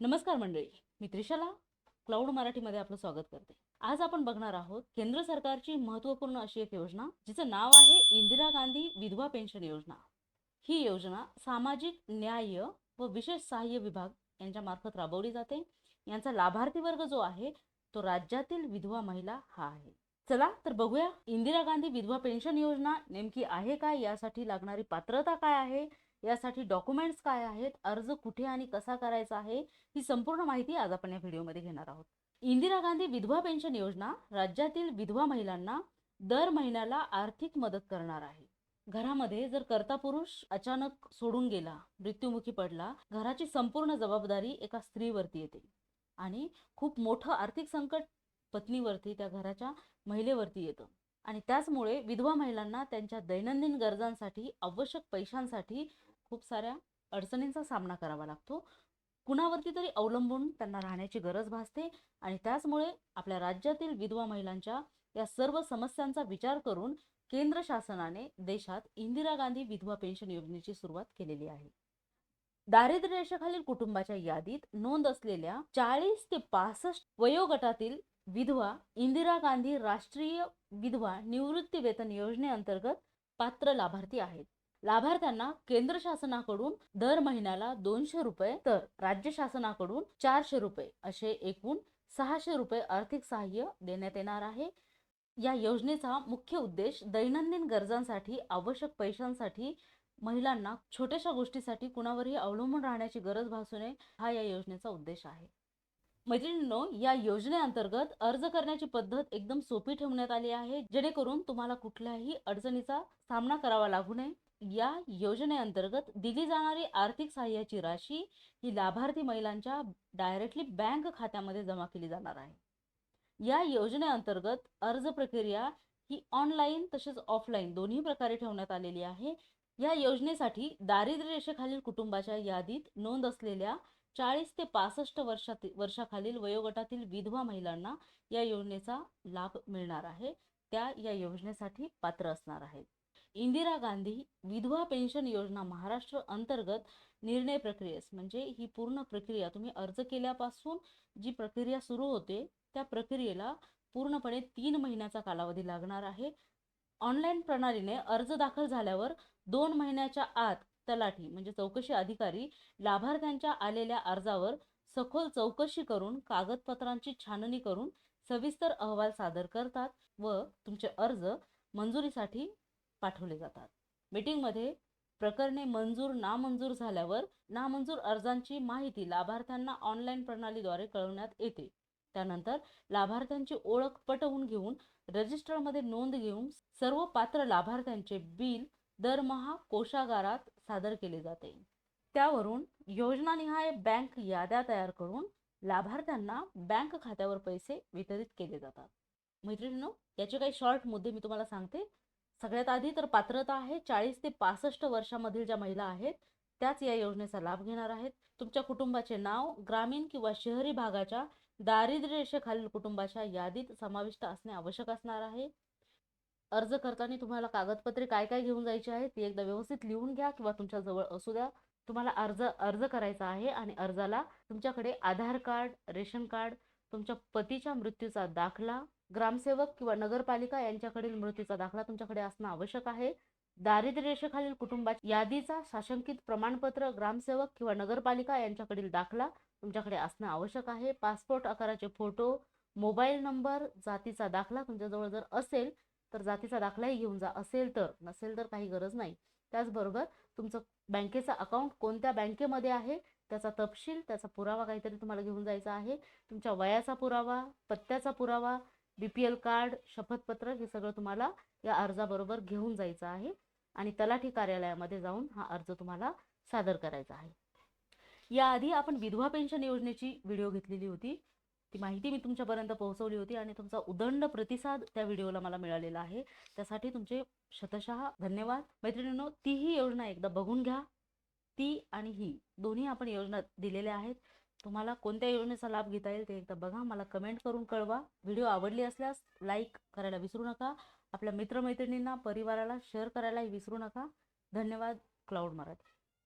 नमस्कार मंडळी मी त्रिशाला क्लाउड मराठीमध्ये आपलं स्वागत करते. आज आपण बघणार आहोत केंद्र सरकारची महत्त्वपूर्ण अशी एक योजना जिचं नाव आहे इंदिरा गांधी विधवा पेन्शन योजना. ही योजना सामाजिक न्याय व विशेष सहाय्य विभाग यांच्या मार्फत राबवली जाते. यांचा लाभार्थी वर्ग जो आहे तो राज्यातील विधवा महिला हा आहे. चला तर बघूया इंदिरा गांधी विधवा पेन्शन योजना नेमकी आहे काय? यासाठी लागणारी पात्रता काय आहे? यासाठी डॉक्युमेंट्स काय आहेत अर्ज कुठे आणि कसा करायचा आहे ही संपूर्ण माहिती आज आपण या व्हिडिओमध्ये घेणार आहोत. इंदिरा गांधी विधवा पेन्शन योजना राज्यातील विधवा महिलांना दर महिन्याला आर्थिक मदत करणार आहे. घरामध्ये जर कर्ता पुरुष अचानक सोडून गेला मृत्युमुखी पडला घराची संपूर्ण जबाबदारी एका स्त्रीवरती येते. आणि खूप मोठं आर्थिक संकट पत्नीवरती त्या घराच्या महिलेवरती येतं. आणि त्याचमुळे विधवा महिलांना त्यांच्या दैनंदिन गरजांसाठी आवश्यक पैशांसाठी खूप साऱ्या अडचणींचा सामना करावा लागतो. कुणावरती तरी अवलंबून त्यांना राहण्याची गरज भासते आणि त्याचमुळे आपल्या राज्यातील विधवा महिलांच्या या सर्व समस्यांचा विचार करून केंद्र शासनाने देशात इंदिरा गांधी विधवा पेन्शन योजनेची सुरुवात केलेली आहे. दारिद्र्य रेषेखालील कुटुंबाच्या यादीत नोंद असलेल्या चाळीस ते पासष्ट वयोगटातील विधवा इंदिरा गांधी राष्ट्रीय विधवा निवृत्ती वेतन योजनेअंतर्गत पात्र लाभार्थी आहेत. लाभार्थ्यांना केंद्र शासनाकडून दर महिन्याला दोनशे रुपये तर राज्य शासनाकडून चारशे रुपये असे एकूण सहाशे रुपये आर्थिक सहाय्य देण्यात येणार आहे. या योजनेचा मुख्य उद्देश दैनंदिन गरजांसाठी आवश्यक पैशांसाठी महिलांना छोट्याशा गोष्टीसाठी कुणावरही अवलंबून राहण्याची गरज भासू नये हा या योजनेचा उद्देश आहे. मैत्रिणींनो या योजनेअंतर्गत अर्ज करण्याची पद्धत एकदम सोपी ठेवण्यात आली आहे जेणेकरून तुम्हाला कुठल्याही अडचणीचा सामना करावा लागू नये. या योजनेअंतर्गत दिली जाणारी आर्थिक सहाय्याची राशी ही लाभार्थी महिलांच्या डायरेक्टली बँक खात्यामध्ये जमा केली जाणार आहे. या योजनेअंतर्गत अर्ज प्रक्रिया ही ऑनलाईन तसेच ऑफलाईन दोन्ही प्रकारे ठेवण्यात आलेली आहे. या योजनेसाठी दारिद्र्य रेषेखालील कुटुंबाच्या यादीत नोंद असलेल्या चाळीस ते पासष्ट वर्षात वर्षाखालील वयोगटातील विधवा महिलांना या योजनेचा लाभ मिळणार आहे. त्या या योजनेसाठी पात्र असणार आहेत. इंदिरा गांधी विधवा पेन्शन योजना महाराष्ट्र अंतर्गत निर्णय प्रक्रियेस म्हणजे ही पूर्ण प्रक्रिया तुम्ही अर्ज केल्यापासून जी प्रक्रिया सुरू होते त्या प्रक्रियेला पूर्णपणे तीन महिन्याचा कालावधी लागणार आहे. ऑनलाईन प्रणालीने अर्ज दाखल झाल्यावर दोन महिन्याच्या आत तलाठी म्हणजे चौकशी अधिकारी लाभार्थ्यांच्या आलेल्या अर्जावर सखोल चौकशी करून कागदपत्रांची छाननी करून सविस्तर अहवाल सादर करतात व तुमचे अर्ज मंजुरीसाठी पाठवले जातात. मीटिंगमध्ये प्रकरणे मंजूर नामंजूर झाल्यावर नामंजूर अर्जांची माहिती लाभार्थ्यांना ऑनलाईन प्रणालीद्वारे कळवण्यात येते. त्यानंतर लाभार्थ्यांची ओळख पटवून घेऊन रजिस्टरमध्ये नोंद घेऊन सर्व पात्र लाभार्थ्यांचे बिल दरमहा कोषागारात सादर केले जाते. त्यावरून योजनानिहाय बँक याद्या तयार करून लाभार्थ्यांना बँक खात्यावर पैसे वितरित केले जातात. मैत्रिणींनो याचे काही शॉर्ट मुद्दे मी तुम्हाला सांगते. सगळ्यात आधी तर पात्रता आहे चाळीस ते पासष्ट वर्षामधील ज्या महिला आहेत त्याच या योजनेचा लाभ घेणार आहेत. तुमच्या कुटुंबाचे नाव ग्रामीण किंवा शहरी भागाच्या दारिद्र्य रेषेखालील कुटुंबाच्या यादीत समाविष्ट असणे आवश्यक असणार आहे. अर्ज करताना तुम्हाला कागदपत्रे काय काय घेऊन जायची आहे ती एकदा व्यवस्थित लिहून घ्या किंवा तुमच्या जवळ असू द्या. तुम्हाला अर्ज अर्ज करायचा आहे आणि अर्जाला तुमच्याकडे आधार कार्ड रेशन कार्ड तुमच्या पतीच्या मृत्यूचा दाखला ग्रामसेवक किंवा नगरपालिका यांच्याकडील मृत्यूचा दाखला तुमच्याकडे असणं आवश्यक आहे. दारिद्र्य रेषेखालील कुटुंबाची यादीचा शासंकित प्रमाणपत्र ग्रामसेवक किंवा नगरपालिका यांच्याकडील दाखला तुमच्याकडे असणं आवश्यक आहे. पासपोर्ट आकाराचे फोटो मोबाईल नंबर जातीचा दाखला तुमच्याजवळ जर असेल तर जातीचा दाखलाही घेऊन जा. असेल तर नसेल तर काही गरज नाही. त्याचबरोबर तुमचं बँकेचं अकाउंट कोणत्या बँकेमध्ये आहे? त्याचा तपशील त्याचा पुरावा काहीतरी तुम्हाला घेऊन जायचा आहे. तुमच्या वयाचा पुरावा पत्त्याचा पुरावा बी पी एल कार्ड शपथपत्र हे सगळं तुम्हाला या अर्जाबरोबर घेऊन जायचं आहे. आणि तलाठी कार्यालयामध्ये जाऊन हा अर्ज तुम्हाला सादर करायचा आहे. याआधी आपण विधवा पेन्शन योजनेची व्हिडिओ घेतलेली होती. ती माहिती मी तुमच्यापर्यंत पोहोचवली होती आणि तुमचा उदंड प्रतिसाद त्या व्हिडिओला मला मिळालेला आहे. त्यासाठी तुमचे शतशः धन्यवाद. मैत्रिणींनो तीही योजना एकदा बघून घ्या. ती आणि ही दोन्ही आपण योजना दिलेल्या आहेत. तुम्हाला कोणत्या योजनेचा लाभ घेता येईल ते एकदा बघा. मला कमेंट करून कळवा. व्हिडिओ आवडली असल्यास लाईक करायला विसरू नका. आपल्या मित्रमैत्रिणींना परिवाराला शेअर करायलाही विसरू नका. धन्यवाद. क्लाउड मराठी